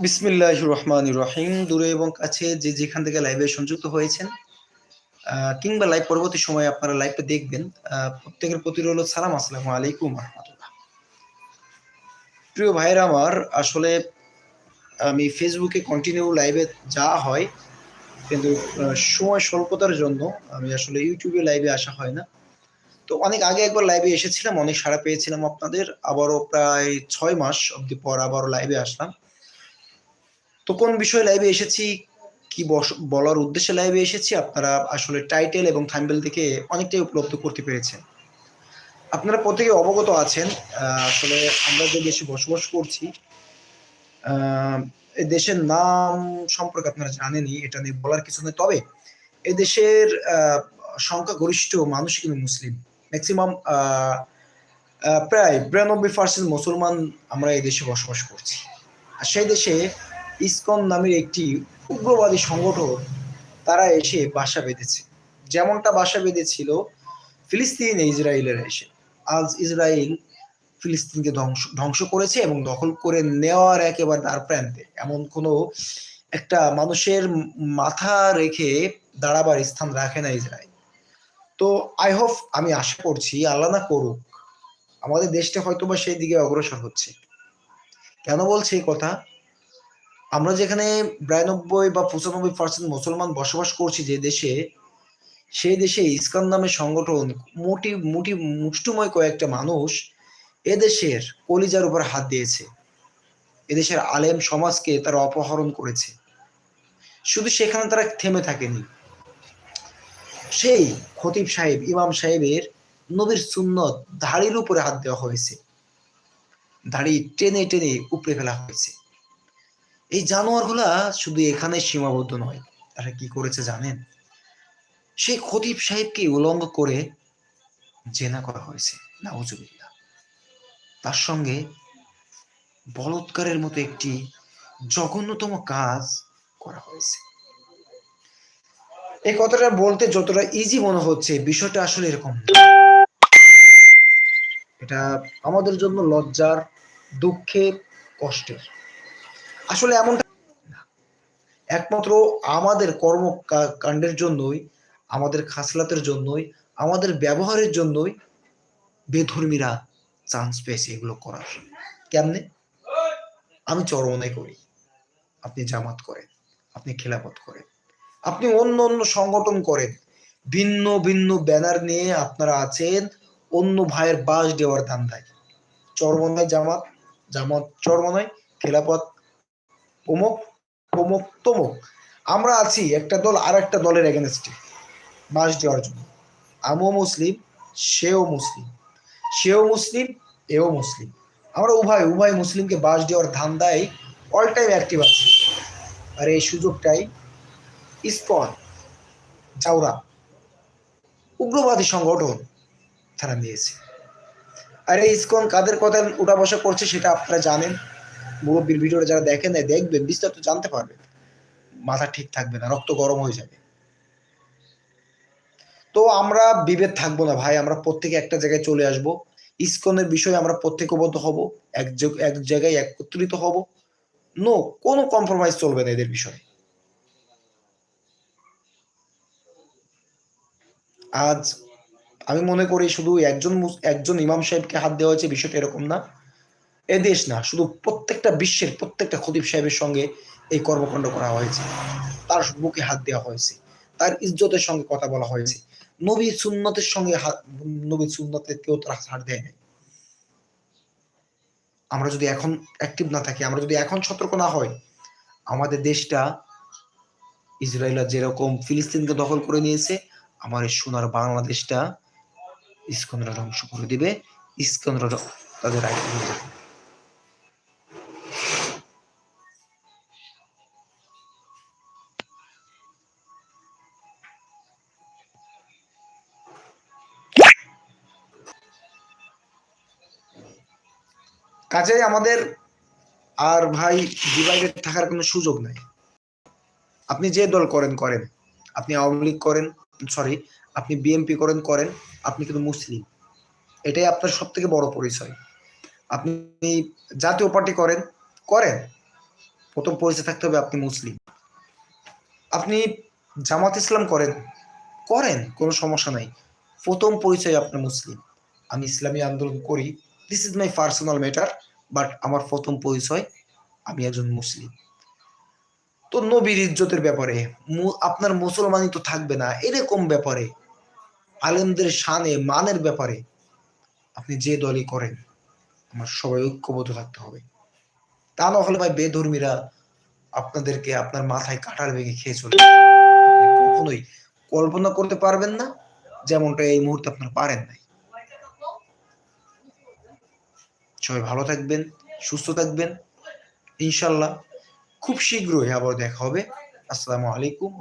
বিসমিল্লাহ রহমান রহিম। দূরে এবং কাছে যে যেখান থেকে লাইভে সংযুক্ত হয়েছেন কিংবা লাইভ পরবর্তী সময়ে আপনারা লাইভে দেখবেন প্রত্যেকের প্রতি রইল সালাম, আসসালামু আলাইকুম রহমতুল্লাহ। প্রিয় ভাইরা আমার, আসলে আমি ফেসবুকে কন্টিনিউ লাইভে যাওয়া হয়, কিন্তু সময় স্বল্পতার জন্য আমি আসলে ইউটিউবে লাইভে আসা হয় না। তো অনেক আগে একবার লাইভে এসেছিলাম, অনেক সাড়া পেয়েছিলাম আপনাদের। আবারও প্রায় ছয় মাস অবধি পর আবারও লাইভে আসলাম। তো কোন বিষয়ে লাইভে এসেছি? কি বলার উদ্দেশ্যে লাইভে এসেছি? আপনারা আসলে টাইটেল এবং থাম্বেল থেকে অনেকটাই উপলব্ধ করতে পেরেছেন। আপনারা প্রত্যেকে অবগত আছেন আসলে আমরা যে দেশে বসবাস করছি এই দেশের নাম সম্পর্কে আপনারা জানেনই, এটা নিয়ে বলার কিছু নেই। তবে এই দেশের সংখ্যাগরিষ্ঠ মানুষ কিন্তু মুসলিম। ম্যাক্সিমাম প্রায় বিরানব্বই পার্সেন্ট মুসলমান আমরা এই দেশে বসবাস করছি। আর সেই দেশে ইসকন নামের একটি উগ্রবাদী সংগঠন তারা এসে বাসা বেঁধেছে। যেমনটা বাসা বেঁধেছিল ফিলিস্তিন ইসরায়েলের এসে। আজ ইসরায়েল ফিলিস্তিনকে ধ্বংস ধ্বংস করেছে এবং দখল করে নেওয়ার একেবারে দ্বার প্রান্তে। এমন কোনো একটা মানুষের মাথা রেখে দাঁড়াবার স্থান রাখে না ইসরায়েল। তো আই হোপ আমি আশা করছি আল্লাহ না করুক, আমাদের দেশটা হয়তোবা সেই দিকে অগ্রসর হচ্ছে। কেন বলছে এই কথা? আমরা যেখানে বিরানব্বই বা পঁচানব্বই পার্সেন্ট মুসলমান বসবাস করছি যে দেশে, সেই দেশে ইসকান নামের সংগঠন মুটি মুটি, মুষ্টময় কয়েকটা মানুষ এদেশের কলিজার উপর হাত দিয়েছে। এদেশের আলেম সমাজকে তারা অপহরণ করেছে। শুধু সেখানে তারা থেমে থাকেনি। সেই খতিব সাহেব, ইমাম সাহেবের নবীর সুন্নত দাড়ির উপরে হাত দেওয়া হয়েছে। দাড়ি টেনে টেনে উপড়ে ফেলা হয়েছে। এই জানোয়ারগুলা শুধু এখানে সীমাবদ্ধ নয়, তারা কি করেছে জানেন? সেই খতিব সাহেবকে উলঙ্গ করে জেনা করা হয়েছে, নাউজুবিল্লাহ। তার সঙ্গে বলৎকারের মতো একটি জঘন্যতম কাজ করা হয়েছে। এই কথাটা বলতে যতটা ইজি মনে হচ্ছে, বিষয়টা আসলে এরকম। এটা আমাদের জন্য লজ্জার, দুঃখের, কষ্টের। আসলে এমনটা একমাত্র আমাদের কর্ম কাণ্ডের জন্যই, আমাদের খাসলাতের জন্যই, আমাদের ব্যবহারের জন্যই বেধর্মীরা চান্স পেয়েছে এগুলো করার। কেমনে? আমি চরমনাই করি। আপনি জামাত করেন, আপনি খেলাপথ করেন, আপনি অন্য অন্য সংগঠন করেন, ভিন্ন ভিন্ন ব্যানার নিয়ে আপনারা আছেন, অন্য ভাইয়ের বাস দেওয়ার ধান্দায়। চরমনায় জামাত জামাত চরমনায় খেলাপথ অমুক অমুক তমুক আমরা আছি একটা দল আর একটা দলের এগেনস্টে বাস দেওয়ার জন্য। আমিও মুসলিম, সেও মুসলিম। সেও মুসলিম, এও মুসলিম। আমরা উভয় উভয় মুসলিমকে বাস দেওয়ার ধান্দায় অল টাইম অ্যাক্টিভ আছি। আর এই সুযোগটাই ইস্কন চাওরা উগ্রবাদী সংগঠন তারা নিয়েছে। আর এই ইস্কন কাদের কথা উঠা বসা করছে সেটা আপনারা জানেন। মুরব্বীর ভিডিওটা যারা দেখেন নাই, দেখবেন, বিস্তারিত জানতে পারবেন। মাথা ঠিক থাকবে না, রক্ত গরম হয়ে যাবে। তো আমরা বিভেদ থাকব না ভাই, আমরা প্রত্যেকে একটা জায়গায় চলে আসব। ইসকনের বিষয়ে আমরা প্রত্যেকবদ্ধ হব, এক এক জায়গায় একত্রিত হব। নো কোনো কম্প্রোমাইজ চলবে না এদের বিষয়ে। আজ আমি মনে করি শুধু একজন একজন ইমাম সাহেবকে হাত দেওয়া হয়েছে, বিষয়টা এরকম না। এ দেশ না, শুধু প্রত্যেকটা বিশ্বের প্রত্যেকটা খতিব সাহেবের সঙ্গে এই কর্মকাণ্ড করা হয়েছে। তার বুকে হাত দেওয়া হয়েছে। তার ইজ্জতের সঙ্গে কথা বলা হয়েছে। নবী সুন্নতের সঙ্গে নবী সুন্নতের কেউ তার হাত দেয় নাই আমরা যদি এখন অ্যাক্টিভ না থাকি, আমরা যদি এখন সতর্ক না হয় আমাদের দেশটা ইসরায়েল যেরকম ফিলিস্তিনকে দখল করে নিয়েছে, আমার এই সোনার বাংলাদেশটা ইস্কনরা ধ্বংস করে দিবে। ইস্কনরা তাদের আগে কাজেই আমাদের আর ভাই ডিভাইডেড থাকার কোনো সুযোগ নাই। আপনি যে দল করেন করেন। আপনি আওয়ামী লীগ করেন সরি আপনি বিএনপি করেন করেন। আপনি কিন্তু মুসলিম। এটাই আপনার সব থেকে বড় পরিচয়। আপনি জাতীয় পার্টি করেন করেন। প্রথম পরিচয় থাকতে হবে আপনি মুসলিম। আপনি জামাত ইসলাম করেন করেন। কোনো সমস্যা নাই। প্রথম পরিচয় আপনার মুসলিম। আমি ইসলামী আন্দোলন করি this is my personal matter but আমার প্রথম পরিচয়, আমি একজন মুসলিম। তো নবীর ইজ্জতের ব্যাপারে আপনার মুসলমানই তো থাকবে না, এরকম ব্যাপারে, আলেমদের শানে, মানের ব্যাপারে, আপনি যে দলই করেন, আমার সবাই ঐক্যবদ্ধ থাকতে হবে। তা না হলে ভাই বেধর্মীরা আপনাদেরকে আপনার মাথায় কাটার বেগে খেয়ে চলে কখনোই কল্পনা করতে পারবেন না, যেমনটা এই মুহূর্তে আপনারা পারেন নাই। সবাই ভালো থাকবেন সুস্থ থাকবেন। ইনশাল্লাহ খুব শীঘ্রই আবার দেখা হবে। আসসালামু আলাইকুম